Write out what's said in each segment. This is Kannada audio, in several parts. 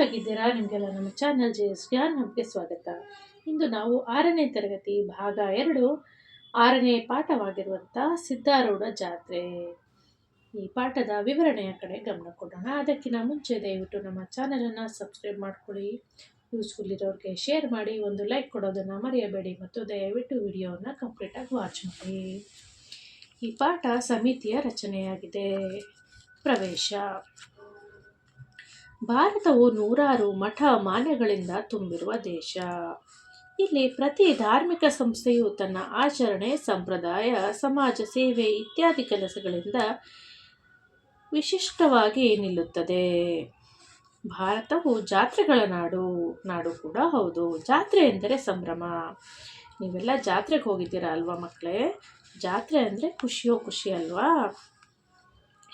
ಹೇಗಿದ್ದೀರಾ? ನಿಮಗೆಲ್ಲ ನಮ್ಮ ಚಾನಲ್ ಜೆ ಎಸ್ ನಮಗೆ ಸ್ವಾಗತ. ಇಂದು ನಾವು ಆರನೇ ತರಗತಿ ಭಾಗ ಎರಡು, ಆರನೇ ಪಾಠವಾಗಿರುವಂಥ ಸಿದ್ಧಾರೂಢ ಜಾತ್ರೆ. ಈ ಪಾಠದ ವಿವರಣೆಯ ಕಡೆ ಗಮನ ಕೊಡೋಣ. ಅದಕ್ಕಿಂತ ಮುಂಚೆ ದಯವಿಟ್ಟು ನಮ್ಮ ಚಾನಲನ್ನು ಸಬ್ಸ್ಕ್ರೈಬ್ ಮಾಡ್ಕೊಳ್ಳಿ. ಯೂಸ್ಫುಲ್ ಇರೋರಿಗೆ ಶೇರ್ ಮಾಡಿ, ಒಂದು ಲೈಕ್ ಕೊಡೋದನ್ನು ಮರೆಯಬೇಡಿ ಮತ್ತು ದಯವಿಟ್ಟು ವಿಡಿಯೋವನ್ನು ಕಂಪ್ಲೀಟಾಗಿ ವಾಚ್ ಮಾಡಿ. ಈ ಪಾಠ ಸಮಿತಿಯ ರಚನೆಯಾಗಿದೆ. ಪ್ರವೇಶ. ಭಾರತವು ನೂರಾರು ಮಠ ಮಾನ್ಯಗಳಿಂದ ತುಂಬಿರುವ ದೇಶ. ಇಲ್ಲಿ ಪ್ರತಿ ಧಾರ್ಮಿಕ ಸಂಸ್ಥೆಯು ತನ್ನ ಆಚರಣೆ, ಸಂಪ್ರದಾಯ, ಸಮಾಜ ಸೇವೆ ಇತ್ಯಾದಿ ಕೆಲಸಗಳಿಂದ ವಿಶಿಷ್ಟವಾಗಿ ನಿಲ್ಲುತ್ತದೆ. ಭಾರತವು ಜಾತ್ರೆಗಳ ನಾಡು ನಾಡು ಕೂಡ ಹೌದು. ಜಾತ್ರೆ ಎಂದರೆ ಸಂಭ್ರಮ. ನೀವೆಲ್ಲ ಜಾತ್ರೆಗೆ ಹೋಗಿದ್ದೀರಾ ಅಲ್ವಾ ಮಕ್ಕಳೇ? ಜಾತ್ರೆ ಅಂದರೆ ಖುಷಿಯೋ ಖುಷಿ ಅಲ್ವಾ?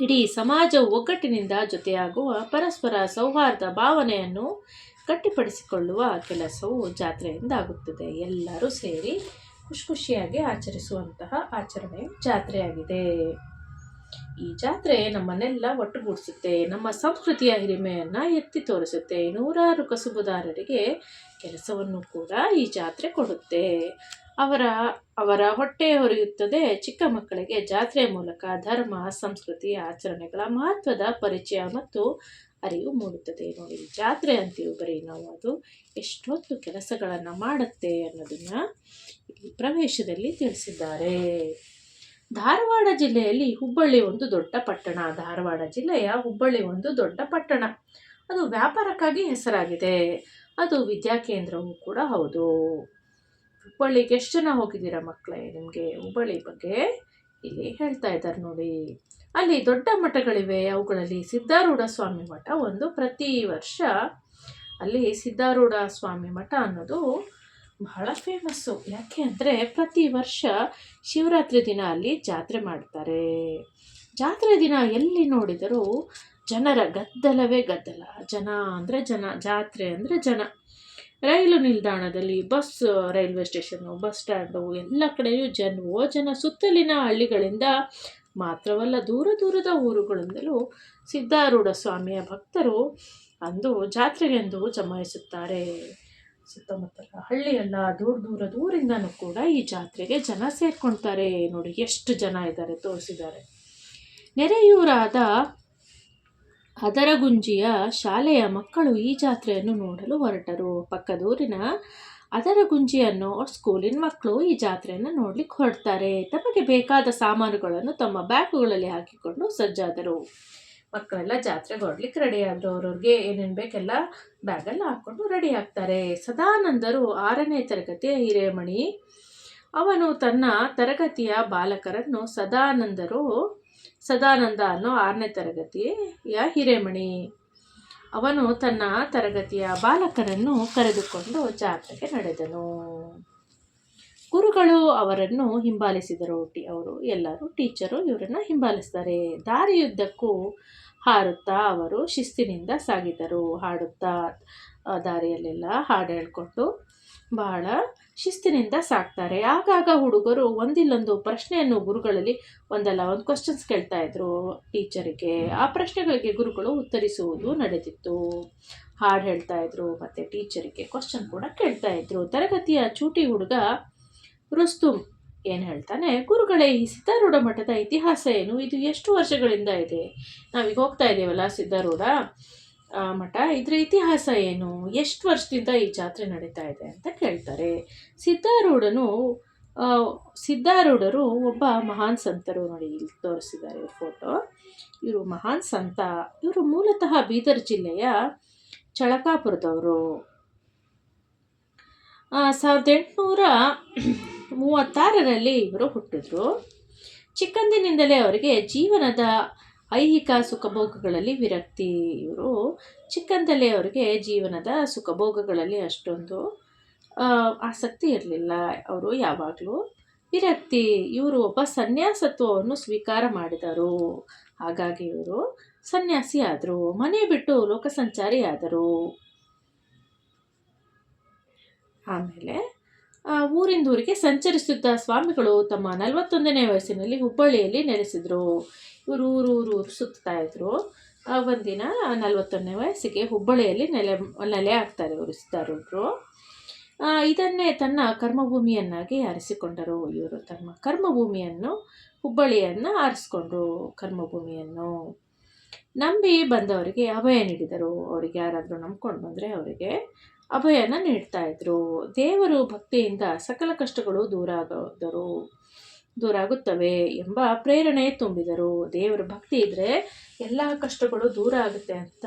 ಇಡೀ ಸಮಾಜ ಒಗ್ಗಟ್ಟಿನಿಂದ ಜೊತೆಯಾಗುವ ಪರಸ್ಪರ ಸೌಹಾರ್ದ ಭಾವನೆಯನ್ನು ಗಟ್ಟಿಪಡಿಸಿಕೊಳ್ಳುವ ಕೆಲಸವು ಜಾತ್ರೆಯಿಂದ ಆಗುತ್ತದೆ ಎಲ್ಲರೂ ಸೇರಿ ಖುಷಿ ಖುಷಿಯಾಗಿ ಆಚರಿಸುವಂತಹ ಆಚರಣೆ ಜಾತ್ರೆಯಾಗಿದೆ. ಈ ಜಾತ್ರೆ ನಮ್ಮನ್ನೆಲ್ಲ ಒಟ್ಟುಗೂಡಿಸುತ್ತೆ, ನಮ್ಮ ಸಂಸ್ಕೃತಿಯ ಹಿರಿಮೆಯನ್ನು ಎತ್ತಿ ತೋರಿಸುತ್ತೆ, ನೂರಾರು ಕಸುಬುದಾರರಿಗೆ ಕೆಲಸವನ್ನು ಕೂಡ ಈ ಜಾತ್ರೆ ಕೊಡುತ್ತೆ. ಅವರ ಅವರ ಹೊಟ್ಟೆ ಹೊರೆಯುತ್ತದೆ. ಚಿಕ್ಕ ಮಕ್ಕಳಿಗೆ ಜಾತ್ರೆಯ ಮೂಲಕ ಧರ್ಮ, ಸಂಸ್ಕೃತಿ, ಆಚರಣೆಗಳ ಮಹತ್ವದ ಪರಿಚಯ ಮತ್ತು ಅರಿವು ಮೂಡುತ್ತದೆ. ನೋಡಿ, ಜಾತ್ರೆ ಅಂತೀವಿ ಬರೀ ನಾವು. ಅದು ಎಷ್ಟೊತ್ತು ಕೆಲಸಗಳನ್ನು ಮಾಡುತ್ತೆ ಅನ್ನೋದನ್ನು ಇಲ್ಲಿ ಪ್ರವೇಶದಲ್ಲಿ ತಿಳಿಸಿದ್ದಾರೆ. ಧಾರವಾಡ ಜಿಲ್ಲೆಯಲ್ಲಿ ಹುಬ್ಬಳ್ಳಿ ಒಂದು ದೊಡ್ಡ ಪಟ್ಟಣ. ಧಾರವಾಡ ಜಿಲ್ಲೆಯ ಹುಬ್ಬಳ್ಳಿ ಒಂದು ದೊಡ್ಡ ಪಟ್ಟಣ. ಅದು ವ್ಯಾಪಾರಕ್ಕಾಗಿ ಹೆಸರಾಗಿದೆ. ಅದು ವಿದ್ಯಾಕೇಂದ್ರವೂ ಕೂಡ ಹೌದು. ಹುಬ್ಬಳ್ಳಿಗೆ ಎಷ್ಟು ಜನ ಹೋಗಿದ್ದೀರಾ ಮಕ್ಕಳೇ ನಿಮಗೆ ಹುಬ್ಬಳ್ಳಿ ಬಗ್ಗೆ? ಇಲ್ಲಿ ಹೇಳ್ತಾ ಇದ್ದಾರೆ ನೋಡಿ. ಅಲ್ಲಿ ದೊಡ್ಡ ಮಠಗಳಿವೆ, ಅವುಗಳಲ್ಲಿ ಸಿದ್ಧಾರೂಢ ಸ್ವಾಮಿ ಮಠ ಒಂದು. ಪ್ರತಿ ವರ್ಷ ಅಲ್ಲಿ ಸಿದ್ಧಾರೂಢ ಸ್ವಾಮಿ ಮಠ ಅನ್ನೋದು ಬಹಳ ಫೇಮಸ್ಸು ಯಾಕೆ ಅಂದರೆ ಪ್ರತಿ ವರ್ಷ ಶಿವರಾತ್ರಿ ದಿನ ಅಲ್ಲಿ ಜಾತ್ರೆ ಮಾಡ್ತಾರೆ. ಜಾತ್ರೆ ದಿನ ಎಲ್ಲಿ ನೋಡಿದರೂ ಜನರ ಗದ್ದಲವೇ ಗದ್ದಲ. ಜನ ಅಂದರೆ ಜನ, ಜಾತ್ರೆ ಅಂದರೆ ಜನ. ರೈಲು ನಿಲ್ದಾಣದಲ್ಲಿ bus railway station bus stand ಎಲ್ಲ ಕಡೆಯೂ ಜನವೋ ಜನ ಸುತ್ತಲಿನ ಹಳ್ಳಿಗಳಿಂದ ಮಾತ್ರವಲ್ಲ ದೂರ ದೂರದ ಊರುಗಳಿಂದಲೂ ಸಿದ್ಧಾರೂಢ ಸ್ವಾಮಿಯ ಭಕ್ತರು ಅಂದು ಜಾತ್ರೆಗೆಂದು ಜಮಾಯಿಸುತ್ತಾರೆ. ಸುತ್ತಮುತ್ತಲ ಹಳ್ಳಿಯೆಲ್ಲ ದೂರ ದೂರ ದೂರಿಂದನೂ ಕೂಡ ಈ ಜಾತ್ರೆಗೆ ಜನ ಸೇರ್ಕೊಳ್ತಾರೆ. ನೋಡಿ, ಎಷ್ಟು ಜನ ಇದ್ದಾರೆ ತೋರಿಸಿದ್ದಾರೆ. ನೆರೆಯೂರಾದ ಅದರಗುಂಜಿಯ ಶಾಲೆಯ ಮಕ್ಕಳು ಈ ಜಾತ್ರೆಯನ್ನು ನೋಡಲು ಹೊರಟರು. ಪಕ್ಕದೂರಿನ ಅದರಗುಂಜಿ ಅನ್ನೋ ಸ್ಕೂಲಿನ ಮಕ್ಕಳು ಈ ಜಾತ್ರೆಯನ್ನು ನೋಡ್ಲಿಕ್ಕೆ ಹೊರಡ್ತಾರೆ. ತಮಗೆ ಬೇಕಾದ ಸಾಮಾನುಗಳನ್ನು ತಮ್ಮ ಬ್ಯಾಗುಗಳಲ್ಲಿ ಹಾಕಿಕೊಂಡು ಸಜ್ಜಾದರು. ಮಕ್ಕಳೆಲ್ಲ ಜಾತ್ರೆಗೆ ಹೊರಡ್ಲಿಕ್ಕೆ ರೆಡಿ ಆದರು. ಅವ್ರವ್ರಿಗೆ ಏನೇನು ಬೇಕೆಲ್ಲ ಬ್ಯಾಗಲ್ಲಿ ಹಾಕ್ಕೊಂಡು ರೆಡಿ ಆಗ್ತಾರೆ. ಸದಾನಂದರು ಆರನೇ ತರಗತಿಯ ಹಿರೇಮಣಿ. ಅವನು ತನ್ನ ತರಗತಿಯ ಬಾಲಕರನ್ನು ಸದಾನಂದರು ಸದಾನಂದ ಅನ್ನೋ ಆರನೇ ತರಗತಿಯ ಹಿರೇಮಣಿ. ಅವನು ತನ್ನ ತರಗತಿಯ ಬಾಲಕರನ್ನು ಕರೆದುಕೊಂಡು ಜಾತ್ರೆಗೆ ನಡೆದನು. ಗುರುಗಳು ಅವರನ್ನು ಹಿಂಬಾಲಿಸಿದರು. ಟಿ ಅವರು ಎಲ್ಲರೂ ಟೀಚರು, ಇವರನ್ನು ಹಿಂಬಾಲಿಸ್ತಾರೆ. ದಾರಿಯುದ್ದಕ್ಕೂ ಹಾರುತ್ತಾ ಅವರು ಶಿಸ್ತಿನಿಂದ ಸಾಗಿದರು. ಹಾಡುತ್ತಾ ದಾರಿಯಲ್ಲೆಲ್ಲ ಹಾಡು ಹೇಳ್ಕೊಂಡು ಬಹಳ ಶಿಸ್ತಿನಿಂದ ಸಾಕ್ತಾರೆ. ಆಗಾಗ ಹುಡುಗರು ಒಂದಿಲ್ಲೊಂದು ಪ್ರಶ್ನೆಯನ್ನು ಗುರುಗಳಲ್ಲಿ ಒಂದಲ್ಲ, ಒಂದು ಕ್ವಶನ್ಸ್ ಕೇಳ್ತಾ ಇದ್ರು ಟೀಚರಿಗೆ ಆ ಪ್ರಶ್ನೆಗಳಿಗೆ ಗುರುಗಳು ಉತ್ತರಿಸುವುದು ನಡೆದಿತ್ತು. ಹಾಡು ಹೇಳ್ತಾ ಇದ್ರು, ಮತ್ತು ಟೀಚರಿಗೆ ಕ್ವಶನ್ ಕೂಡ ಕೇಳ್ತಾ ಇದ್ರು. ತರಗತಿಯ ಚೂಟಿ ಹುಡುಗ ರುಸ್ತುಮ್ ಏನು ಹೇಳ್ತಾನೆ, ಗುರುಗಳೇ, ಈ ಸಿದ್ಧಾರೂಢ ಮಠದ ಇತಿಹಾಸ ಏನು? ಇದು ಎಷ್ಟು ವರ್ಷಗಳಿಂದ ಇದೆ? ನಾವೀಗ ಹೋಗ್ತಾ ಇದ್ದೇವಲ್ಲ ಸಿದ್ಧಾರೂಢ? ಮಠ. ಇದರ ಇತಿಹಾಸ ಏನು? ಎಷ್ಟು ವರ್ಷದಿಂದ ಈ ಜಾತ್ರೆ ನಡೀತಾ ಇದೆ ಅಂತ ಕೇಳ್ತಾರೆ. ಸಿದ್ಧಾರೂಢನು ಸಿದ್ಧಾರೂಢರು ಒಬ್ಬ ಮಹಾನ್ ಸಂತರು ನೋಡಿ ಇಲ್ಲಿ ತೋರಿಸಿದ್ದಾರೆ ಇವ್ರ ಫೋಟೋ ಇವರು ಮಹಾನ್ ಸಂತ. ಇವರು ಮೂಲತಃ ಬೀದರ್ ಜಿಲ್ಲೆಯ ಚಳಕಾಪುರದವರು. ಸಾವಿರದ ಎಂಟುನೂರ ಮೂವತ್ತಾರರಲ್ಲಿ ಇವರು ಹುಟ್ಟಿದ್ರು. ಚಿಕ್ಕಂದಿನಿಂದಲೇ ಅವರಿಗೆ ಜೀವನದ ಐಹಿಕ ಸುಖಭೋಗಗಳಲ್ಲಿ ವಿರಕ್ತಿ ಇವರು ಚಿಕ್ಕಂದಲೇ ಅವರಿಗೆ ಜೀವನದ ಸುಖಭೋಗಗಳಲ್ಲಿ ಅಷ್ಟೊಂದು ಆಸಕ್ತಿ ಇರಲಿಲ್ಲ ಅವರು ಯಾವಾಗಲೂ. ವಿರಕ್ತಿ, ಇವರು ಒಬ್ಬ ಸನ್ಯಾಸತ್ವವನ್ನು ಸ್ವೀಕಾರ ಮಾಡಿದರು. ಹಾಗಾಗಿ ಇವರು ಸನ್ಯಾಸಿ ಆದರು, ಮನೆ ಬಿಟ್ಟು ಲೋಕ ಆಮೇಲೆ ಊರಿಂದ ಊರಿಗೆ ಸಂಚರಿಸುತ್ತ ಸ್ವಾಮಿಗಳು ತಮ್ಮ ನಲವತ್ತೊಂದನೇ ವಯಸ್ಸಿನಲ್ಲಿ ಹುಬ್ಬಳ್ಳಿಯಲ್ಲಿ ನೆಲೆಸಿದರು. ಇವರು ಊರು ಊರು ಊರು ಸುತ್ತಾ ಇದ್ರು. ಒಂದಿನ ನಲವತ್ತೊಂದನೇ ವಯಸ್ಸಿಗೆ ಹುಬ್ಬಳ್ಳಿಯಲ್ಲಿ ನೆಲೆ ನೆಲೆ ಆಗ್ತಾರೆ ಇವರು, ಸಿದ್ಧಾರೂಢರು. ಇದನ್ನೇ ತನ್ನ ಕರ್ಮಭೂಮಿಯನ್ನಾಗಿ ಆರಿಸಿಕೊಂಡರು ಇವರು. ತಮ್ಮ ಕರ್ಮಭೂಮಿಯನ್ನು, ಹುಬ್ಬಳ್ಳಿಯನ್ನು ಆರಿಸ್ಕೊಂಡ್ರು ಕರ್ಮಭೂಮಿಯನ್ನು. ನಂಬಿ ಬಂದವರಿಗೆ ಅಭಯ ನೀಡಿದರು. ಅವರಿಗೆ ಯಾರಾದರೂ ನಂಬ್ಕೊಂಡು ಬಂದರೆ ಅವರಿಗೆ ಅಭಯನ ನೀಡ್ತಾ ಇದ್ರು. ದೇವರು ಭಕ್ತಿಯಿಂದ ಸಕಲ ಕಷ್ಟಗಳು ದೂರ ದೂರಾಗುತ್ತವೆ ಎಂಬ ಪ್ರೇರಣೆ ತುಂಬಿದರು. ದೇವರ ಭಕ್ತಿ ಇದ್ದರೆ ಎಲ್ಲ ಕಷ್ಟಗಳು ದೂರ ಆಗುತ್ತೆ ಅಂತ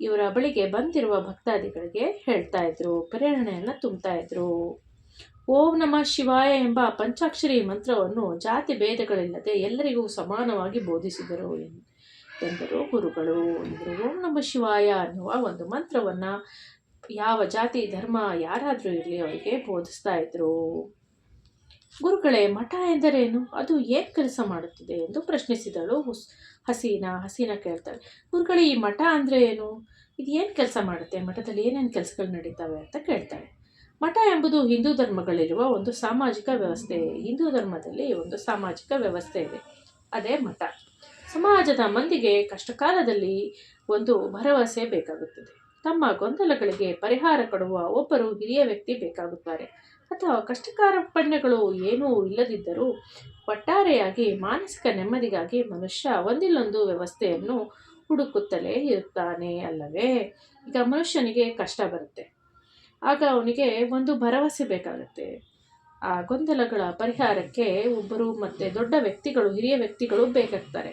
ಇವರ ಬಳಿಗೆ ಬಂದಿರುವ ಭಕ್ತಾದಿಗಳಿಗೆ ಹೇಳ್ತಾ ಇದ್ರು. ಪ್ರೇರಣೆಯನ್ನು ತುಂಬ್ತಾ ಇದ್ರು. ಓಂ ನಮ ಶಿವಾಯ ಎಂಬ ಪಂಚಾಕ್ಷರಿ ಮಂತ್ರವನ್ನು ಜಾತಿ ಭೇದಗಳಿಲ್ಲದೆ ಎಲ್ಲರಿಗೂ ಸಮಾನವಾಗಿ ಬೋಧಿಸಿದರು ಎಂದರು ಗುರುಗಳು. ಎಂದರು ಓಂ ನಮ ಶಿವಾಯ ಅನ್ನುವ ಒಂದು ಮಂತ್ರವನ್ನು ಯಾವ ಜಾತಿ, ಧರ್ಮ ಯಾರಾದರೂ ಇರಲಿ ಅವರಿಗೆ ಬೋಧಿಸ್ತಾ ಇದ್ರು. ಗುರುಗಳೇ, ಮಠ ಎಂದರೇನು? ಅದು ಏನು ಕೆಲಸ ಮಾಡುತ್ತಿದೆ ಎಂದು ಪ್ರಶ್ನಿಸಿದಳು ಹುಸ್, ಹಸೀನಾ. ಹಸೀನಾ ಕೇಳ್ತಾಳೆ, ಗುರುಗಳೇ, ಈ ಮಠ ಅಂದರೆ ಏನು? ಇದು ಏನು ಕೆಲಸ ಮಾಡುತ್ತೆ? ಮಠದಲ್ಲಿ ಏನೇನು ಕೆಲಸಗಳು ನಡೀತವೆ ಅಂತ ಕೇಳ್ತಾಳೆ. ಮಠ ಎಂಬುದು ಹಿಂದೂ ಧರ್ಮಗಳಿರುವ ಒಂದು ಸಾಮಾಜಿಕ ವ್ಯವಸ್ಥೆ. ಹಿಂದೂ ಧರ್ಮದಲ್ಲಿ ಒಂದು ಸಾಮಾಜಿಕ ವ್ಯವಸ್ಥೆ ಇದೆ. ಅದೇ ಮಠ. ಸಮಾಜದ ಮಂದಿಗೆ ಕಷ್ಟಕಾಲದಲ್ಲಿ ಒಂದು ಭರವಸೆ ಬೇಕಾಗುತ್ತದೆ. ತಮ್ಮ ಗೊಂದಲಗಳಿಗೆ ಪರಿಹಾರ ಕೊಡುವ ಒಬ್ಬರು ಹಿರಿಯ ವ್ಯಕ್ತಿ ಬೇಕಾಗುತ್ತಾರೆ. ಅಥವಾ ಕಷ್ಟಕಾರ್ಪಣ್ಯಗಳು ಏನೂ ಇಲ್ಲದಿದ್ದರೂ ಒಟ್ಟಾರೆಯಾಗಿ ಮಾನಸಿಕ ನೆಮ್ಮದಿಗಾಗಿ ಮನುಷ್ಯ ಒಂದಿಲ್ಲೊಂದು ವ್ಯವಸ್ಥೆಯನ್ನು ಹುಡುಕುತ್ತಲೇ ಇರುತ್ತಾನೆ ಅಲ್ಲವೇ? ಈಗ ಮನುಷ್ಯನಿಗೆ ಕಷ್ಟ ಬರುತ್ತೆ. ಆಗ ಅವನಿಗೆ ಒಂದು ಭರವಸೆ ಬೇಕಾಗುತ್ತೆ. ಆ ಗೊಂದಲಗಳ ಪರಿಹಾರಕ್ಕೆ ಒಬ್ಬರು ಮತ್ತು ದೊಡ್ಡ ವ್ಯಕ್ತಿಗಳು, ಹಿರಿಯ ವ್ಯಕ್ತಿಗಳು ಬೇಕಾಗ್ತಾರೆ.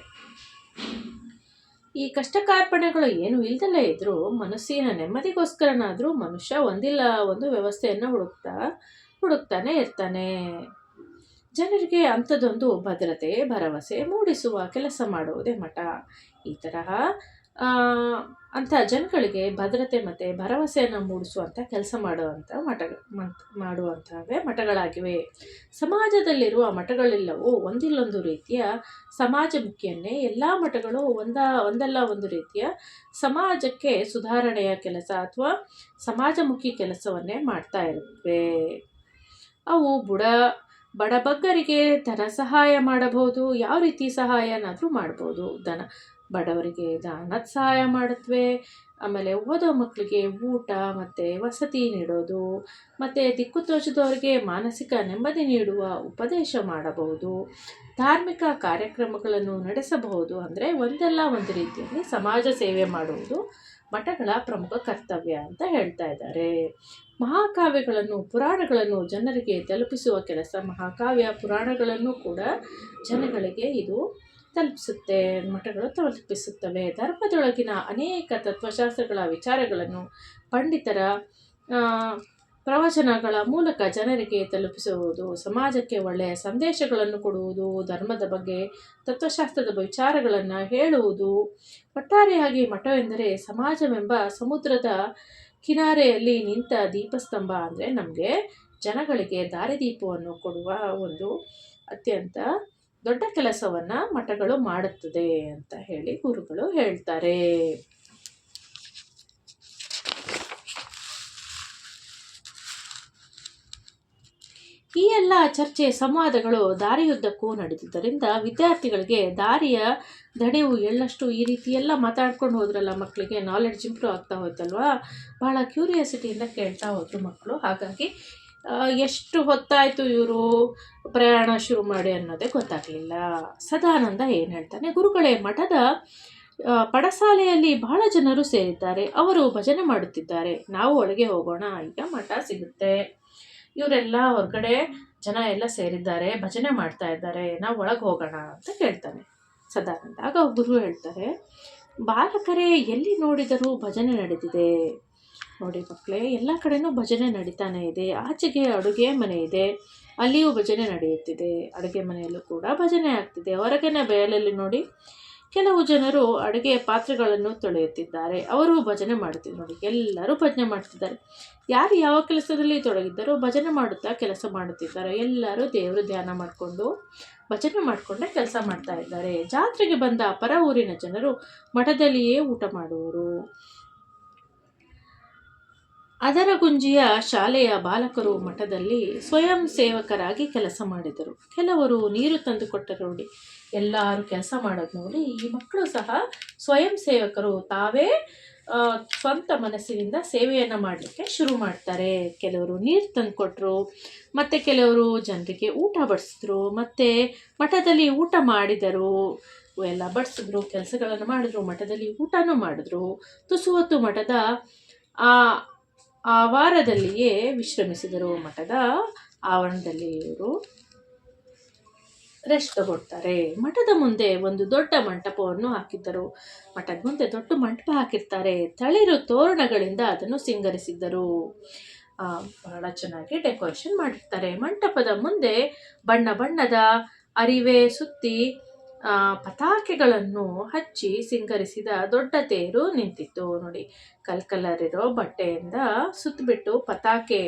ಈ ಕಷ್ಟ ಕಾರ್ಪಣ್ಯಗಳು ಏನು ಇಲ್ದಲೇ ಇದ್ರೂ ಮನಸ್ಸಿನ ನೆಮ್ಮದಿಗೋಸ್ಕರನಾದರೂ ಮನುಷ್ಯ ಒಂದಿಲ್ಲ, ಒಂದು ವ್ಯವಸ್ಥೆಯನ್ನು ಹುಡುಕ್ತಾ, ಹುಡುಕ್ತಾನೆ ಇರ್ತಾನೆ. ಜನರಿಗೆ ಅಂಥದ್ದೊಂದು ಭದ್ರತೆ, ಭರವಸೆ ಮೂಡಿಸುವ ಕೆಲಸ ಮಾಡುವುದೇ ಮಠ. ಈ ತರಹ ಅಂಥ ಜನಗಳಿಗೆ ಭದ್ರತೆ ಮತ್ತು ಭರವಸೆಯನ್ನು ಮೂಡಿಸುವಂಥ ಕೆಲಸ ಮಾಡುವಂಥ ಮಠ ಮಾಡುವಂಥವೇ ಮಠಗಳಾಗಿವೆ. ಸಮಾಜದಲ್ಲಿರುವ ಮಠಗಳೆಲ್ಲವೂ ಒಂದಿಲ್ಲೊಂದು ರೀತಿಯ ಸಮಾಜಮುಖಿಯನ್ನೇ ಎಲ್ಲ ಮಠಗಳು ಒಂದ, ಒಂದಲ್ಲ ಒಂದು ರೀತಿಯ ಸಮಾಜಕ್ಕೆ ಸುಧಾರಣೆಯ ಕೆಲಸ ಅಥವಾ ಸಮಾಜಮುಖಿ ಕೆಲಸವನ್ನೇ ಮಾಡ್ತಾ ಇರುತ್ತವೆ. ಅವು ಬುಡ, ಬಡಬಗ್ಗರಿಗೆ ಧನ ಸಹಾಯ ಮಾಡಬಹುದು, ಯಾವ ರೀತಿ ಸಹಾಯನಾದರೂ ಮಾಡ್ಬೋದು. ಧನ ಬಡವರಿಗೆ ದಾನದ ಸಹಾಯ ಮಾಡುತ್ತವೆ ಆಮೇಲೆ ಓದೋ ಮಕ್ಕಳಿಗೆ ಊಟ ಮತ್ತು ವಸತಿ ನೀಡೋದು, ಮತ್ತು ದಿಕ್ಕು ತೋಚದವರಿಗೆ ಮಾನಸಿಕ ನೆಮ್ಮದಿ ನೀಡುವ ಉಪದೇಶ ಮಾಡಬಹುದು. ಧಾರ್ಮಿಕ ಕಾರ್ಯಕ್ರಮಗಳನ್ನು ನಡೆಸಬಹುದು ಅಂದರೆ ಒಂದಲ್ಲ ಒಂದು ರೀತಿಯಲ್ಲಿ ಸಮಾಜ ಸೇವೆ ಮಾಡುವುದು ಮಠಗಳ ಪ್ರಮುಖ ಕರ್ತವ್ಯ ಅಂತ ಹೇಳ್ತಾ ಇದ್ದಾರೆ. ಮಹಾಕಾವ್ಯಗಳನ್ನು, ಪುರಾಣಗಳನ್ನು ಜನರಿಗೆ ತಲುಪಿಸುವ ಕೆಲಸ ಮಹಾಕಾವ್ಯ, ಪುರಾಣಗಳನ್ನು ಕೂಡ ಜನಗಳಿಗೆ ಇದು ತಲುಪಿಸುತ್ತೆ, ಮಠಗಳು ತಲುಪಿಸುತ್ತವೆ. ಧರ್ಮದೊಳಗಿನ ಅನೇಕ ತತ್ವಶಾಸ್ತ್ರಗಳ ವಿಚಾರಗಳನ್ನು ಪಂಡಿತರ ಪ್ರವಚನಗಳ ಮೂಲಕ ಜನರಿಗೆ ತಲುಪಿಸುವುದು, ಸಮಾಜಕ್ಕೆ ಒಳ್ಳೆಯ ಸಂದೇಶಗಳನ್ನು ಕೊಡುವುದು, ಧರ್ಮದ ಬಗ್ಗೆ, ತತ್ವಶಾಸ್ತ್ರದ ವಿಚಾರಗಳನ್ನು ಹೇಳುವುದು. ಒಟ್ಟಾರೆಯಾಗಿ ಮಠವೆಂದರೆ ಸಮಾಜವೆಂಬ ಸಮುದ್ರದ ಕಿನಾರೆಯಲ್ಲಿ ನಿಂತ ದೀಪಸ್ತಂಭ ಅಂದರೆ ನಮಗೆ ಜನಗಳಿಗೆ ದಾರಿದೀಪವನ್ನು ಕೊಡುವ ಒಂದು ಅತ್ಯಂತ ದೊಡ್ಡ ಕೆಲಸವನ್ನು ಮಠಗಳು ಮಾಡುತ್ತದೆ ಅಂತ ಹೇಳಿ ಗುರುಗಳು ಹೇಳ್ತಾರೆ. ಈ ಎಲ್ಲ ಚರ್ಚೆ, ಸಂವಾದಗಳು ದಾರಿಯುದ್ದಕ್ಕೂ ನಡೆದಿದ್ದರಿಂದ ವಿದ್ಯಾರ್ಥಿಗಳಿಗೆ ದಾರಿಯ ದಣಿವು ಎಳ್ಳಷ್ಟು ಈ ರೀತಿ ಎಲ್ಲ ಮಾತಾಡ್ಕೊಂಡು ಹೋದ್ರಲ್ಲ ಮಕ್ಕಳಿಗೆ ನಾಲೆಡ್ಜ್ ಇಂಪ್ರೂವ್ ಆಗ್ತಾ ಹೋಯ್ತಲ್ವಾ? ಭಾಳ ಕ್ಯೂರಿಯಾಸಿಟಿಯಿಂದ ಕೇಳ್ತಾ ಹೋದರು ಮಕ್ಕಳು. ಹಾಗಾಗಿ ಎಷ್ಟು ಹೊತ್ತಾಯಿತು ಇವರು ಪ್ರಯಾಣ ಶುರು ಮಾಡಿ ಅನ್ನೋದೇ ಗೊತ್ತಾಗಲಿಲ್ಲ. ಸದಾನಂದ ಏನು ಹೇಳ್ತಾನೆ, ಗುರುಗಳೇ, ಮಠದ ಪಡಸಾಲೆಯಲ್ಲಿ ಬಹಳ ಜನರು ಸೇರಿದ್ದಾರೆ, ಅವರು ಭಜನೆ ಮಾಡುತ್ತಿದ್ದಾರೆ, ನಾವು ಒಳಗೆ ಹೋಗೋಣ, ಈಗ ಮಠ ಸಿಗುತ್ತೆ. ಇವರೆಲ್ಲ ಹೊರಗಡೆ ಜನ ಎಲ್ಲ ಸೇರಿದ್ದಾರೆ, ಭಜನೆ ಮಾಡ್ತಾ ಇದ್ದಾರೆ, ನಾವು ಒಳಗೆ ಹೋಗೋಣ ಅಂತ ಕೇಳ್ತಾನೆ ಸದಾನಂದ. ಆಗ ಗುರು ಹೇಳ್ತಾರೆ, ಬಾಲಕರೇ, ಎಲ್ಲಿ ನೋಡಿದರೂ ಭಜನೆ ನಡೆದಿದೆ? ನೋಡಿ ಮಕ್ಕಳೇ, ಎಲ್ಲ ಕಡೆಯೂ ಭಜನೆ ನಡೀತಾನೆ ಇದೆ. ಆಚೆಗೆ ಅಡುಗೆ ಮನೆ ಇದೆ. ಅಲ್ಲಿಯೂ ಭಜನೆ ನಡೆಯುತ್ತಿದೆ. ಅಡುಗೆ ಮನೆಯಲ್ಲೂ ಕೂಡ ಭಜನೆ ಆಗ್ತಿದೆ. ಹೊರಗಿನ ಬಯಲಲ್ಲಿ ನೋಡಿ, ಕೆಲವು ಜನರು ಅಡುಗೆ ಪಾತ್ರೆಗಳನ್ನು ತೊಳೆಯುತ್ತಿದ್ದಾರೆ. ಅವರು ಭಜನೆ ಮಾಡುತ್ತಿದ್ದಾರೆ. ನೋಡಿ, ಎಲ್ಲರೂ ಭಜನೆ ಮಾಡ್ತಿದ್ದಾರೆ ಯಾರು ಯಾವ ಕೆಲಸದಲ್ಲಿ ತೊಡಗಿದ್ದರೂ ಭಜನೆ ಮಾಡುತ್ತಾ ಕೆಲಸ ಮಾಡುತ್ತಿದ್ದಾರೆ. ಎಲ್ಲರೂ ದೇವರು ಧ್ಯಾನ ಮಾಡಿಕೊಂಡು, ಭಜನೆ ಮಾಡಿಕೊಂಡೇ ಕೆಲಸ ಮಾಡ್ತಾ ಇದ್ದಾರೆ. ಜಾತ್ರೆಗೆ ಬಂದ ಪರ ಊರಿನ ಜನರು ಮಠದಲ್ಲಿಯೇ ಊಟ ಮಾಡುವರು. ಅದರಗುಂಜಿಯ ಶಾಲೆಯ ಬಾಲಕರು ಮಠದಲ್ಲಿ ಸ್ವಯಂ ಸೇವಕರಾಗಿ ಕೆಲಸ ಮಾಡಿದರು. ಕೆಲವರು ನೀರು ತಂದು ಕೊಟ್ಟರು ನೋಡಿ. ಎಲ್ಲರೂ ಕೆಲಸ ಮಾಡೋದು ನೋಡಿ. ಈ ಮಕ್ಕಳು ಸಹ ಸ್ವಯಂ ಸೇವಕರು. ತಾವೇ ಸ್ವಂತ ಮನಸ್ಸಿನಿಂದ ಸೇವೆಯನ್ನು ಮಾಡಲಿಕ್ಕೆ ಶುರು ಮಾಡ್ತಾರೆ. ಕೆಲವರು ನೀರು ತಂದು ಕೊಟ್ಟರು ಮತ್ತು ಕೆಲವರು ಜನರಿಗೆ ಊಟ ಬಡಿಸಿದ್ರು, ಮತ್ತು ಮಠದಲ್ಲಿ ಊಟ ಮಾಡಿದರು. ಎಲ್ಲ ಬಡಿಸಿದ್ರು, ಕೆಲಸಗಳನ್ನು ಮಾಡಿದ್ರು, ಮಠದಲ್ಲಿ ಊಟನೂ ಮಾಡಿದ್ರು. ತುಸುವತ್ತು ಮಠದ ಆ ಆ ವಾರದಲ್ಲಿಯೇ ವಿಶ್ರಮಿಸಿದರು ಮಠದ ಆವರಣದಲ್ಲಿ ಇವರು ರೆಸ್ಟ್ ತಗೊಳ್ತಾರೆ. ಮಠದ ಮುಂದೆ ಒಂದು ದೊಡ್ಡ ಮಂಟಪವನ್ನು ಹಾಕಿದ್ದರು. ಮಠದ ಮುಂದೆ ದೊಡ್ಡ ಮಂಟಪ ಹಾಕಿರ್ತಾರೆ. ತಳಿರು ತೋರಣಗಳಿಂದ ಅದನ್ನು ಸಿಂಗರಿಸಿದ್ದರು. ಬಹಳ ಚೆನ್ನಾಗಿ ಡೆಕೋರೇಷನ್ ಮಾಡಿರ್ತಾರೆ. ಮಂಟಪದ ಮುಂದೆ ಬಣ್ಣ ಬಣ್ಣದ ಅರಿವೆ ಸುತ್ತಿ ಪತಾಕೆಗಳನ್ನು ಹಚ್ಚಿ ಸಿಂಗರಿಸಿದ ದೊಡ್ಡ ತೇರು ನಿಂತಿತ್ತು. ನೋಡಿ ಕಲ್ ಕಲರ್ ಇರೋ ಬಟ್ಟೆಯಿಂದ ಸುತ್ತಬಿಟ್ಟು ಪತಾಕೆ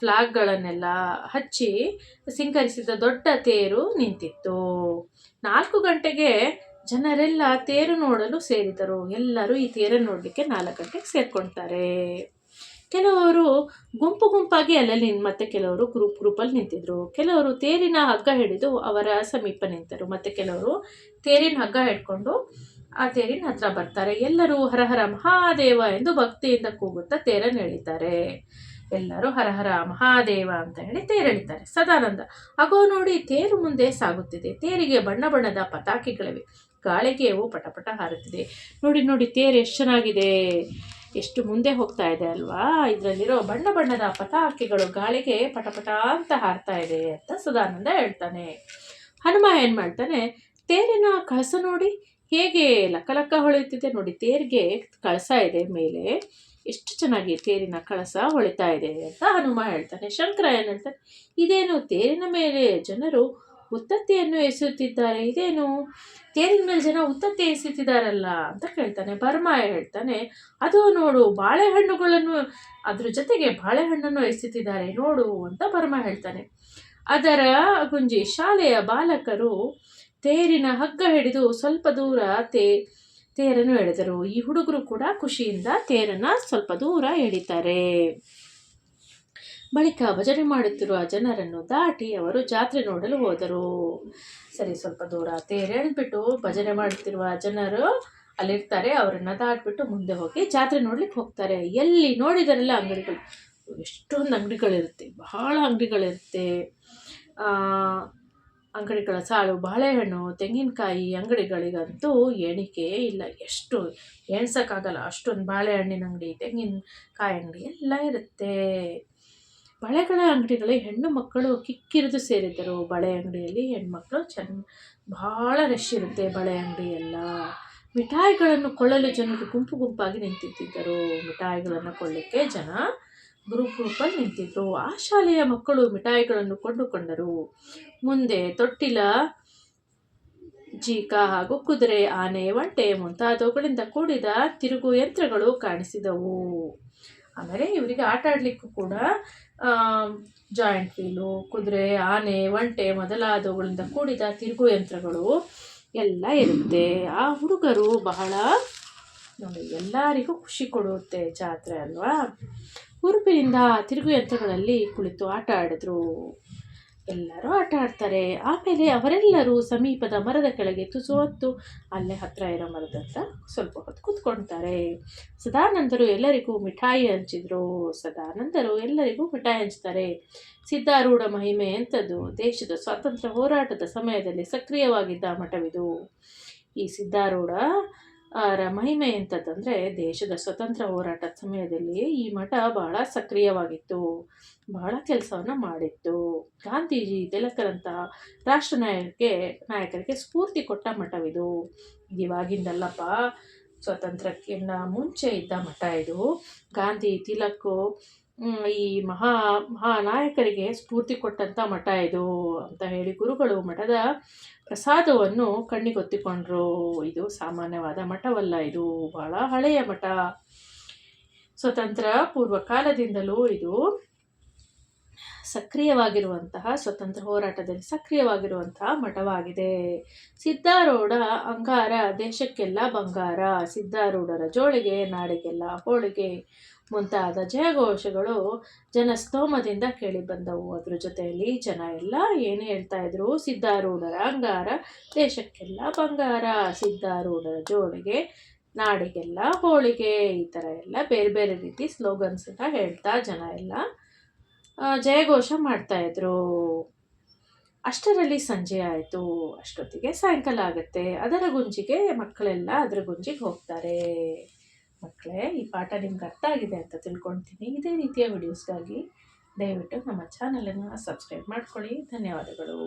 ಫ್ಲಾಗ್ಗಳನ್ನೆಲ್ಲ ಹಚ್ಚಿ ಸಿಂಗರಿಸಿದ ದೊಡ್ಡ ತೇರು ನಿಂತಿತ್ತು. ನಾಲ್ಕು ಗಂಟೆಗೆ ಜನರೆಲ್ಲ ತೇರು ನೋಡಲು ಸೇರಿದರು. ಎಲ್ಲರೂ ಈ ತೇರನ್ನು ನೋಡಲಿಕ್ಕೆ ನಾಲ್ಕು ಗಂಟೆಗೆ ಸೇರ್ಕೊಳ್ತಾರೆ ಕೆಲವರು ಗುಂಪು ಗುಂಪಾಗಿ ಅಲ್ಲಲ್ಲಿ ಮತ್ತೆ ಕೆಲವರು ಗ್ರೂಪ್ ಗ್ರೂಪಲ್ಲಿ ನಿಂತಿದ್ರು. ಕೆಲವರು ತೇರಿನ ಹಗ್ಗ ಹಿಡಿದು ಅವರ ಸಮೀಪ ನಿಂತರು. ಮತ್ತೆ ಕೆಲವರು ತೇರಿನ ಹಗ್ಗ ಹಿಡ್ಕೊಂಡು ಆ ತೇರಿನ ಹತ್ರ ಬರ್ತಾರೆ. ಎಲ್ಲರೂ ಹರಹರ ಮಹಾದೇವ ಎಂದು ಭಕ್ತಿಯಿಂದ ಕೂಗುತ್ತಾ ತೇರನ್ನು ಎಳಿತಾರೆ. ಎಲ್ಲರೂ ಹರಹರ ಮಹಾದೇವ ಅಂತ ಹೇಳಿ ತೇರೆಳಿತಾರೆ. ಸದಾನಂದ, ಅಗೋ ನೋಡಿ ತೇರು ಮುಂದೆ ಸಾಗುತ್ತಿದೆ. ತೇರಿಗೆ ಬಣ್ಣ ಬಣ್ಣದ ಪತಾಕಿಗಳಿವೆ. ಗಾಳಿಗೆ ಪಟಪಟ ಹಾರುತ್ತಿದೆ. ನೋಡಿ ನೋಡಿ ತೇರು ಎಷ್ಟು ಚೆನ್ನಾಗಿದೆ. ಎಷ್ಟು ಮುಂದೆ ಹೋಗ್ತಾ ಇದೆ ಅಲ್ವಾ? ಇದರಲ್ಲಿರೋ ಬಣ್ಣ ಬಣ್ಣದ ಪಟಾಕಿಗಳು ಗಾಳಿಗೆ ಪಟಪಟ ಅಂತ ಹಾರ್ತಾ ಇದೆ ಅಂತ ಸದಾನಂದ ಹೇಳ್ತಾನೆ. ಹನುಮ ಏನು ಮಾಡ್ತಾನೆ, ತೇರಿನ ಕಳಸ ನೋಡಿ, ಹೇಗೆ ಲಕ್ಕ ಲಕ್ಕ ಹೊಳೆಯುತ್ತಿದೆ ನೋಡಿ, ತೇರಿಗೆ ಕಳಸ ಇದೆ ಮೇಲೆ. ಎಷ್ಟು ಚೆನ್ನಾಗಿ ತೇರಿನ ಕಳಸ ಹೊಳಿತಾ ಇದೆ ಅಂತ ಹನುಮ ಹೇಳ್ತಾನೆ. ಶಂಕರ ಏನು ಹೇಳ್ತಾನೆ, ಇದೇನು ತೇರಿನ ಮೇಲೆ ಜನರು ಉತ್ತತ್ತೆಯನ್ನು ಎಸೆಯುತ್ತಿದ್ದಾರೆ. ಇದೇನು? ತೇರಿನ ಮೇಲೆ ಜನ ಉತ್ತತ್ತೆ ಎಸೆಯುತ್ತಿದ್ದಾರಲ್ಲ ಅಂತ ಕೇಳ್ತಾನೆ. ಬರ್ಮ ಹೇಳ್ತಾನೆ, ಅದು ನೋಡು, ಬಾಳೆಹಣ್ಣುಗಳನ್ನು, ಅದ್ರ ಜೊತೆಗೆ ಬಾಳೆಹಣ್ಣನ್ನು ಎಸೆಯುತ್ತಿದ್ದಾರೆ, ನೋಡು ಅಂತ ಬರ್ಮ ಹೇಳ್ತಾನೆ. ಅದರ ಗುಂಜಿ, ಶಾಲೆಯ ಬಾಲಕರು ತೇರಿನ ಹಗ್ಗ ಹಿಡಿದು ಸ್ವಲ್ಪ ದೂರ ತೇ, ತೇರನ್ನು ಎಳೆದರು. ಈ ಹುಡುಗರು ಕೂಡ ಖುಷಿಯಿಂದ ತೇರನ್ನು ಸ್ವಲ್ಪ ದೂರ ಎಳಿತಾರೆ. ಬಳಿಕ ಭಜನೆ ಮಾಡುತ್ತಿರುವ ಜನರನ್ನು ದಾಟಿ ಅವರು ಜಾತ್ರೆ ನೋಡಲು ಹೋದರು. ಸರಿ, ಸ್ವಲ್ಪ ದೂರ ತೇರು ಎಳೆದ್ಬಿಟ್ಟು ಭಜನೆ ಮಾಡುತ್ತಿರುವ ಜನರು ಅಲ್ಲಿರ್ತಾರೆ. ಅವರನ್ನು ದಾಟ್ಬಿಟ್ಟು ಮುಂದೆ ಹೋಗಿ ಜಾತ್ರೆ ನೋಡ್ಲಿಕ್ಕೆ ಹೋಗ್ತಾರೆ. ಎಲ್ಲಿ ನೋಡಿದರೆಲ್ಲ ಅಂಗಡಿಗಳು? ಎಷ್ಟೊಂದು ಅಂಗಡಿಗಳಿರುತ್ತೆ. ಬಹಳ ಅಂಗಡಿಗಳಿರುತ್ತೆ. ಅಂಗಡಿಗಳ ಸಾಲು, ಬಾಳೆಹಣ್ಣು, ತೆಂಗಿನಕಾಯಿ ಅಂಗಡಿಗಳಿಗಂತೂ ಎಣಿಕೆ ಇಲ್ಲ. ಎಷ್ಟು ಎಣ್ಸೋಕ್ಕಾಗಲ್ಲ. ಅಷ್ಟೊಂದು ಬಾಳೆಹಣ್ಣಿನ ಅಂಗಡಿ, ತೆಂಗಿನಕಾಯಿ ಅಂಗಡಿ ಎಲ್ಲ ಇರುತ್ತೆ. ಬಳೆಗಳ ಅಂಗಡಿಗಳು ಹೆಣ್ಣು ಮಕ್ಕಳು ಕಿಕ್ಕಿರಿದು ಸೇರಿದ್ದರು. ಬಳೆ ಅಂಗಡಿಯಲ್ಲಿ ಹೆಣ್ಮಕ್ಳು ಚೆನ್ನ ಭಾಳ ರಶ್ ಇರುತ್ತೆ ಬಳೆ ಅಂಗಡಿಯೆಲ್ಲ. ಮಿಠಾಯಿಗಳನ್ನು ಕೊಳ್ಳಲು ಜನರು ಗುಂಪು ಗುಂಪಾಗಿ ನಿಂತಿದ್ದರು. ಮಿಠಾಯಿಗಳನ್ನು ಕೊಳ್ಳಿಕ್ಕೆ ಜನ ಗ್ರೂಪ್ ಗ್ರೂಪಲ್ಲಿ ನಿಂತಿದ್ದರು ಆ ಶಾಲೆಯ ಮಕ್ಕಳು ಮಿಠಾಯಿಗಳನ್ನು ಕೊಂಡುಕೊಂಡರು ಮುಂದೆ ತೊಟ್ಟಿಲ, ಜೀಕ ಹಾಗೂ ಕುದುರೆ, ಆನೆ, ಒಂಟೆ ಮುಂತಾದವುಗಳಿಂದ ಕೂಡಿದ ತಿರುಗು ಯಂತ್ರಗಳು ಕಾಣಿಸಿದವು. ಆಮೇಲೆ ಇವರಿಗೆ ಆಟ ಆಡಲಿಕ್ಕೂ ಕೂಡ ಜಾಯಿಂಟ್ ವೀಲು ಕುದುರೆ, ಆನೆ, ಒಂಟೆ ಮೊದಲಾದವುಗಳಿಂದ ಕೂಡಿದ ತಿರುಗು ಯಂತ್ರಗಳು ಎಲ್ಲ ಇರುತ್ತೆ. ಆ ಹುಡುಗರು ಬಹಳ ನೋಡಿ, ಎಲ್ಲರಿಗೂ ಖುಷಿ ಕೊಡುತ್ತೆ ಜಾತ್ರೆ ಅಲ್ವಾ? ಹುರುಪಿನಿಂದ ತಿರುಗು ಯಂತ್ರಗಳಲ್ಲಿ ಕುಳಿತು ಆಟ ಆಡಿದ್ರು. ಎಲ್ಲರೂ ಆಟ ಆಡ್ತಾರೆ. ಆಮೇಲೆ ಅವರೆಲ್ಲರೂ ಸಮೀಪದ ಮರದ ಕೆಳಗೆ ತುಸು ಹೊತ್ತು ಅಲ್ಲೇ ಹತ್ತಿರ ಇರೋ ಮರದ ಹತ್ರ ಸ್ವಲ್ಪ ಹೊತ್ತು ಕೂತ್ಕೊಳ್ತಾರೆ ಸದಾನಂದರು ಎಲ್ಲರಿಗೂ ಮಿಠಾಯಿ ಹಂಚಿದ್ರು. ಸದಾನಂದರು ಎಲ್ಲರಿಗೂ ಮಿಠಾಯಿ ಹಂಚ್ತಾರೆ. ಸಿದ್ಧಾರೂಢ ಮಹಿಮೆ ಎಂಥದ್ದು? ದೇಶದ ಸ್ವಾತಂತ್ರ್ಯ ಹೋರಾಟದ ಸಮಯದಲ್ಲಿ ಸಕ್ರಿಯವಾಗಿದ್ದ ಮಠವಿದು. ಈ ಸಿದ್ಧಾರೂಢ ಮಹಿಮೆ ಎಂಥದ್ದಂದರೆ ದೇಶದ ಸ್ವತಂತ್ರ ಹೋರಾಟದ ಸಮಯದಲ್ಲಿ ಈ ಮಠ ಬಹಳ ಸಕ್ರಿಯವಾಗಿತ್ತು. ಬಹಳ ಕೆಲಸವನ್ನು ಮಾಡಿತ್ತು. ಗಾಂಧೀಜಿ ತಿಲಕರಂತಹ ರಾಷ್ಟ್ರ ನಾಯಕರಿಗೆ ನಾಯಕರಿಗೆ ಸ್ಫೂರ್ತಿ ಕೊಟ್ಟ ಮಠವಿದು. ಇವಾಗಿಂದಲ್ಲಪ್ಪ ಸ್ವಾತಂತ್ರ್ಯಕ್ಕಿಂತ ಮುಂಚೆ ಇದ್ದ ಮಠ ಇದು. ಗಾಂಧಿ ತಿಲಕ್ ಮ್, ಈ ಮಹಾ, ಮಹಾನಾಯಕರಿಗೆ ಸ್ಫೂರ್ತಿ ಕೊಟ್ಟಂಥ ಮಠ ಇದು ಅಂತ ಹೇಳಿ ಗುರುಗಳು ಮಠದ ಪ್ರಸಾದವನ್ನು ಕಣ್ಣಿಗೊತ್ತಿಕೊಂಡ್ರು ಇದು ಸಾಮಾನ್ಯವಾದ ಮಠವಲ್ಲ, ಇದು ಬಹಳ ಹಳೆಯ ಮಠ. ಸ್ವತಂತ್ರ ಪೂರ್ವ ಕಾಲದಿಂದಲೂ ಇದು ಸಕ್ರಿಯವಾಗಿರುವಂತಹ, ಸ್ವತಂತ್ರ ಹೋರಾಟದಲ್ಲಿ ಸಕ್ರಿಯವಾಗಿರುವಂತಹ ಮಠವಾಗಿದೆ. ಸಿದ್ಧಾರೂಢ ಅಂಗಾರ ದೇಶಕ್ಕೆಲ್ಲ ಬಂಗಾರ. ಸಿದ್ಧಾರೂಢರ ಜೋಳಿಗೆ, ನಾಡಿಗೆಲ್ಲ ಹೋಳಿಗೆ. ಮುಂತಾದ ಜಯಘೋಷಗಳು ಕೇಳಿ ಬಂದವು. ಅದ್ರ ಜೊತೆಯಲ್ಲಿ ಜನ ಎಲ್ಲ ಏನು ಹೇಳ್ತಾ ಇದ್ರು? ಸಿದ್ಧಾರೂಢರ ಅಂಗಾರ, ದೇಶಕ್ಕೆಲ್ಲ ಬಂಗಾರ. ಸಿದ್ಧಾರೂಢರ ಜೋಳಿಗೆ, ನಾಡಿಗೆಲ್ಲ ಹೋಳಿಗೆ. ಈ ಥರ ಎಲ್ಲ ಬೇರೆ ಬೇರೆ ರೀತಿ ಸ್ಲೋಗನ್ಸನ್ನ ಹೇಳ್ತಾ ಜನ ಎಲ್ಲ ಜಯಘೋಷ ಮಾಡ್ತಾಯಿದ್ರು ಅಷ್ಟರಲ್ಲಿ ಸಂಜೆ ಆಯಿತು. ಅಷ್ಟೊತ್ತಿಗೆ ಸಾಯಂಕಾಲ ಆಗುತ್ತೆ. ಅದರ ಗುಂಜಿಗೆ ಮಕ್ಕಳೆಲ್ಲ ಅದರ ಗುಂಜಿಗೆ ಹೋಗ್ತಾರೆ. ಮಕ್ಕಳೇ, ಈ ಪಾಠ ನಿಮ್ಗೆ ಅರ್ಥ ಆಗಿದೆ ಅಂತ ತಿಳ್ಕೊಳ್ತೀನಿ. ಇದೇ ರೀತಿಯ ವಿಡಿಯೋಸ್ಗಾಗಿ ದಯವಿಟ್ಟು ನಮ್ಮ ಚಾನಲನ್ನು ಸಬ್ಸ್ಕ್ರೈಬ್ ಮಾಡ್ಕೊಳ್ಳಿ. ಧನ್ಯವಾದಗಳು.